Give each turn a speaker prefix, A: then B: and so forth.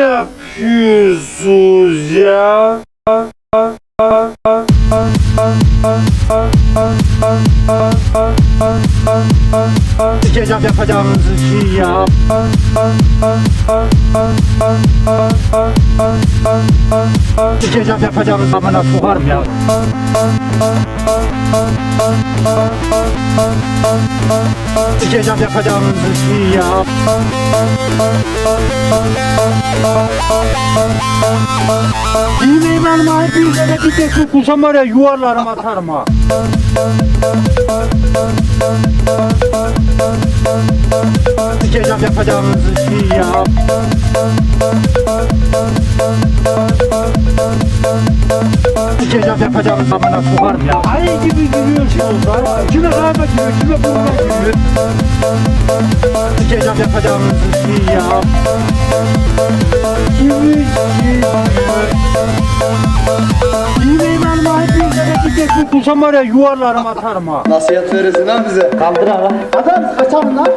A: yapıyorsunuz ya?
B: Sikeceğim yapacağınızı şey ya. Sikeceğim yapacağınızı amına sokarım ya. Sikeceğim yapacağınızı şey ya. Yemeği benim ayıp bir yere bir tek kusam var ya yuvarlarım atarım ha. Sikeceğim yapacağınızı şey ya. Sikeceğim yapacağınızı amına sokarım ya. Ayı gibi gülüyorsunuz lan. Kime kahve giriyor, kime buruna giriyor. Sikeceğim yapacağınızı şey ya. Kimi giriyor. Yemeği benim ayıp bir yere bir tek kusam var ya yuvarlarım atarım ha.
C: Nasihat verirsin ha bize.
B: Kaldır adam. Adam kaçalım lan.